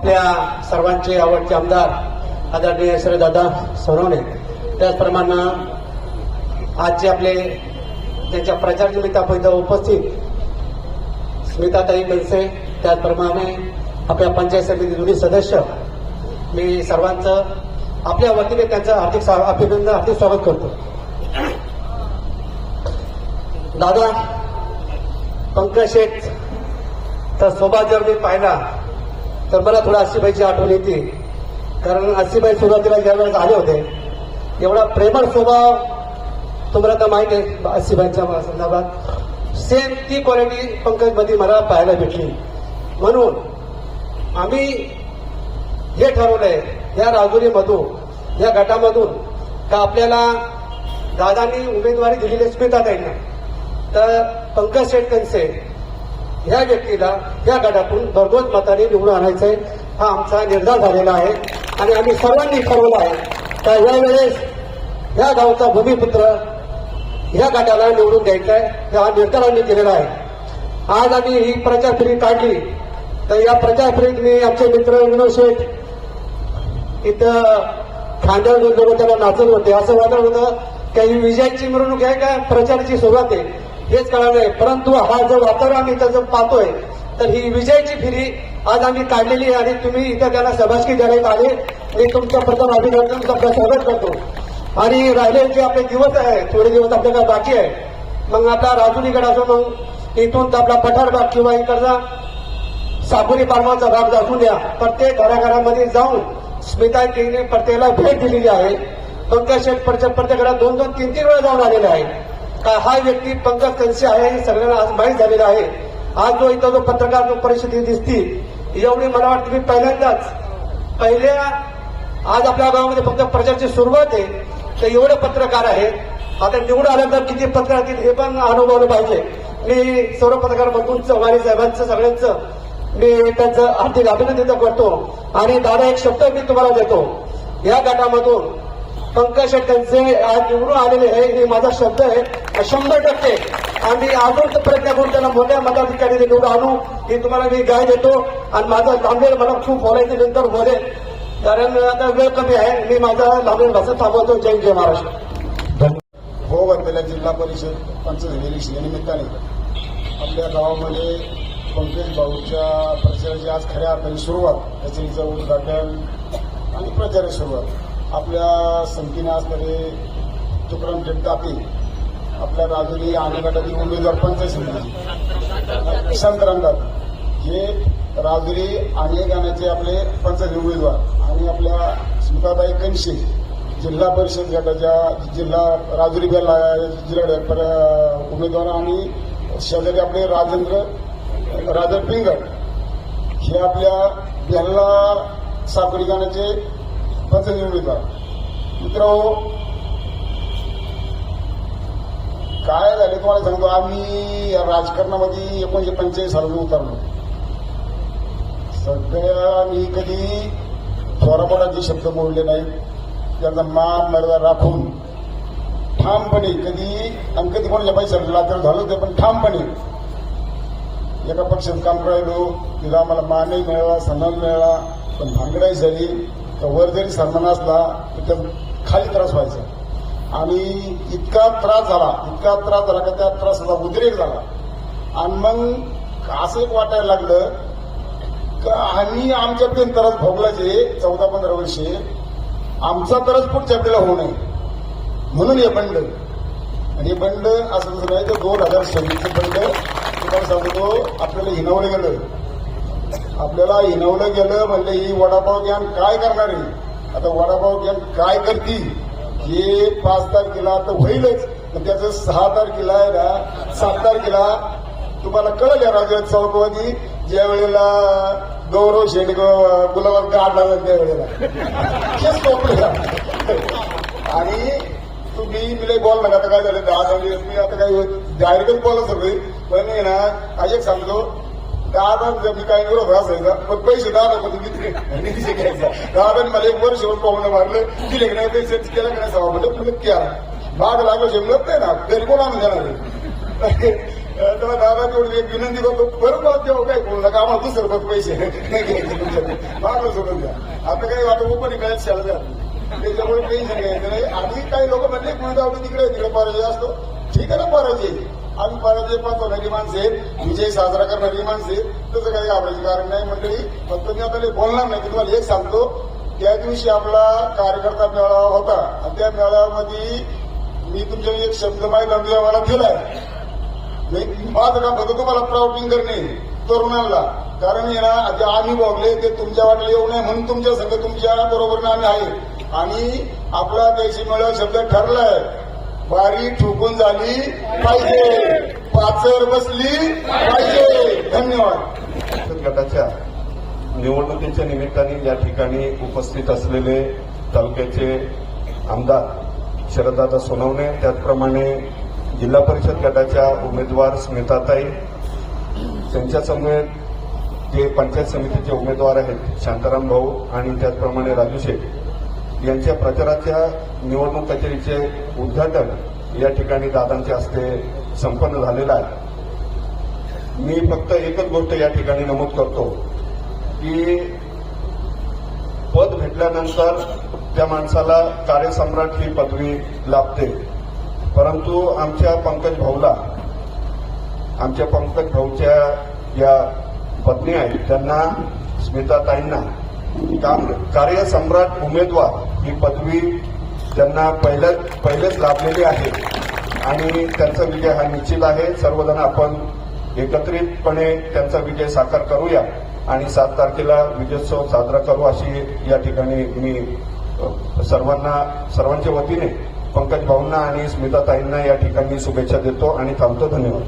आपल्या सर्वांचे आवडते आमदार आदरणीय श्रीदादा सोनवणे. त्याचप्रमाणे आजचे आपले त्यांच्या प्रचार निमित्त आपण इथं उपस्थित स्मिताताई मनसे त्याचप्रमाणे आपल्या पंचायत समिती दोन्ही सदस्य मी सर्वांचं आपल्या वतीने त्यांचं हार्दिक अभिनंदन हार्दिक स्वागत करतो. दादा पंकज शेठ तर स्वभाव जर मी पाहिला तर मला थोडं आशिबाईची आठवण येते. कारण आशिबाई सुरुवातीला ज्या वेळेस आले होते एवढा प्रेमळ स्वभाव तुम्हाला तर माहीत आहे आशिबाईच्या संदर्भात. सेम ती क्वालिटी पंकजमध्ये मला पाहायला भेटली. म्हणून आम्ही हे ठरवलंय या राजुरीमधून या गटामधून का आपल्याला दादांनी उमेदवारी दिलेली स्मिता त्यांना तर पंकज शेटकनसे ह्या व्यक्तीला या गटातून भरघोस मताने निवडून आणायचं आहे. हा आमचा निर्धार झालेला आहे. आणि आम्ही सर्वांनी ठरवलं आहे तर यावेळेस या गावचा भूमिपुत्र या गटाला निवडून द्यायचा आहे. हा निर्धार आम्ही केलेला आहे. आज आम्ही ही प्रचार फेरी काढली. तर या प्रचार फेरीत मी आमचे मित्र विनोद शेठ इथं खांद्यावर घेऊन त्याला नाचत होते. असं वाटत होतं काही विजयाची मिरवणूक आहे का? प्रचाराची सुरुवात आहे. हेच कळलं परंतु हा जो वातावरण आम्ही इथं पाहतोय तर ही विजयची फिरी आज आम्ही काढलेली आहे आणि तुम्ही इथं त्याला सभासकी द्यायला आले. मी तुमचं प्रथम अभिनंदन तुमचं स्वागत करतो. आणि राहिले जे आपले दिवस आहे थोडे दिवस आपल्याकडे बाकी आहे. मग आपला राजुलीकडे असो मग इथून तर आपला पठारबाग किंवा इकडचा सापुरी पालवाचा भाग दाखवून द्या. प्रत्येक घराघरामध्ये जाऊन स्मिता केने प्रत्येकाला भेट दिलेली आहे. पंकज शेठ प्रत्येक प्रत्येक घरात दोन दोन तीन तीन वेळा जाऊन आलेले आहे. का हा व्यक्ती पंकज कंसे आहे हे सगळ्यांना आज माहीत झालेला आहे. आज जो इथं जो पत्रकार जो परिषदेत दिसती एवढी मला वाटतं मी पहिल्यांदाच पहिल्या आज आपल्या गावामध्ये फक्त प्रचारची सुरुवात आहे तर एवढे पत्रकार आहेत. आता निवडून आल्यानंतर किती पत्रकार येतील हे पण अनुभवलं पाहिजे. मी सर्व पत्रकार बंधूंचं चव्हाणी साहेबांचं सगळ्यांचं मी त्यांचं हार्दिक अभिनंदन करतो. आणि दादा एक शब्द मी तुम्हाला देतो. या गटामधून पंकज शेट्ट्यांचे आज निवडून आलेले आहे हे माझा शब्द आहे. शंभर टक्के. आम्ही अजून प्रयत्न करून त्यांना मोठ्या मताधिकारी निवडून आणू हे तुम्हाला मी गाय देतो. आणि माझा लांबेल मला खूप बोलायचं नंतर बोलेल कारण आता वेळ कमी आहे. मी माझा लांबेल भाषा थांबवतो. जय जय महाराष्ट्र. हो वर्धेला जिल्हा परिषद पंचायत निमित्ताने आपल्या गावामध्ये पंकज भाऊच्या प्रचाराची आज खऱ्या अर्थाने सुरुवात. त्याचे उद्घाटन आणि प्रचाराची सुरुवात. आपल्या संख्येने असणारे तुकाराम जगतापे आपल्या राजुरी आणि गटातील उमेदवार पंचायत समिती प्रशांत हे राजुरी आणि गाण्याचे आपले पंचायत उमेदवार आणि आपल्या स्मिताबाई कनशे जिल्हा परिषद गटाच्या जिल्हा राजुरी बेला जिल्हा पर- उमेदवार आणि शेजारी आपले राजेंद्र राजा पिंगट हे आपल्या बेल्ला साकोरी गाण्याचे पंचायत उमेदवार मित्र काय झाले तुम्हाला सांगतो आम्ही या राजकारणामध्ये एकोणीशे पंचेचाळीस सालात उतरलो. सगळ्या मी कधी थोरापणाचे शब्द बोलले नाहीत. त्यांचा मान मर्यादा राखून ठामपणे कधी आणि कधी कोणाच्या पैशाला तर झालं ते पण ठामपणे एका पक्षात काम करायलो. तिला आम्हाला मानही मिळाला सन्मान मिळाला पण भांगडाही झाली. वर जरी सन्मान असला तर खाली त्रास व्हायचा. आणि इतका त्रास झाला इतका त्रास झाला का त्या त्रासाचा उद्रेक झाला. आणि मग असं एक वाटायला लागलं का आम्ही आमच्या पेन त्रास भोगलाचे चौदा पंधरा वर्षे आमचा त्रास पुढच्या आपल्याला होऊ नये. म्हणून हे बंड. आणि हे बंड असं नाही तर दोन हजार सव्वीसचं बंड. तुम्हाला सांगतो आपल्याला हिनवलं गेलं. आपल्याला हिनवलं गेलं म्हणजे ही वडापाव गॅन काय करणार आहे? आता वडापाव गॅन काय करती? हे पाच तारखेला तर होईलच. पण त्याचं सहा तारखेला आहे ना सात तारखेला तुम्हाला कळलं या राजा चौकवादी ज्या वेळेला गौरव शेंड गुलाबात काढला जाईल त्या वेळेला. हेच कोपऱ्याला आणि तुम्ही मी बोल नका. आता काय झालं? दहा दहा मी आता काय डायरेक्टच बॉल सगळी. पण आहे ना आज एक सांगतो. दहा मी काही विरोध असायचा पण पैसे दहा नको तुम्ही निधी घ्यायचा. दहा मला एक वर्ष पाहुणे मारले. दिले की नाही पैसे केलं की नाही सभा म्हणजे तुला क्या भाग लागलो जमलत नाही ना घरी कोण देणार आहे? तेव्हा दादा तेवढी एक विनंती करतो बरं मला देऊ काय बोलू नका आम्हाला दुसरं बघ पैसे नाही सोडून द्या. आता काही वाटत ओपन काय शाळा द्या त्याच्यामुळे टेन्शन घ्यायचं नाही. आणि काही लोक म्हणले कुणी जाऊ तिकडे तिकडे पराजय असतो ठीक आहे ना पराजय आम्ही पराजय पाहतो माणसं आहेत. विजय साजरा करणारी माणसं आहेत. तसं काही घाबरायचं कारण नाही मंडळी. फक्त मी आता बोलणार नाही की तुम्हाला एक सांगतो. त्या दिवशी आपला कार्यकर्ता मेळावा होता. आणि त्या मेळाव्यामध्ये मी तुमच्या एक शब्द माहिती मला दिलाय. माझं काम फक्त तुम्हाला प्राउटिंग करणे तरुणांना. कारण हे ना जे आम्ही भोगले ते तुमच्या वाटेला येऊ नये म्हणून तुमच्या संघ तुमच्या बरोबर आम्ही आहे. आणि आपला देशी मेळावा शब्द ठरलाय. वारी ठोकून झाली. पाहिजे. पाचर बसली. पाहिजे. धन्यवाद. गटाच्या निवडणुकीच्या निमित्ताने या ठिकाणी उपस्थित असलेले तालुक्याचे आमदार शरददादा सोनवणे त्याचप्रमाणे जिल्हा परिषद गटाच्या उमेदवार स्मिताताई त्यांच्यासमवेत जे पंचायत समितीचे उमेदवार आहेत शांताराम भाऊ आणि त्याचप्रमाणे राजू शेठ यांच्या प्रचाराच्या निवडणूक कचेरीचे उद्घाटन या ठिकाणी दादांच्या हस्ते संपन्न झालेलं आहे. मी फक्त एकच गोष्ट या ठिकाणी नमूद करतो की पद भेटल्यानंतर त्या माणसाला कार्यसम्राट ही पदवी लाभते. परंतु आमच्या पंकज भाऊला आमच्या पंकज भाऊच्या या पत्नी आहेत त्यांना स्मिताताईंना कार्यसम्राट उमेदवार ही पदवी त्यांना पहिल्या पहिलेच लाभलेली आहे. आणि त्यांचा विजय हा निश्चित आहे. सर्वजण आपण एकत्रितपणे त्यांचा विजय साकार करूया आणि सात तारखेला विजयोत्सव साजरा करू अशी या ठिकाणी मी सर्वांना सर्वांच्या वतीने पंकज भाऊंना आणि स्मिताताईंना या ठिकाणी शुभेच्छा देतो आणि थांबतो. धन्यवाद.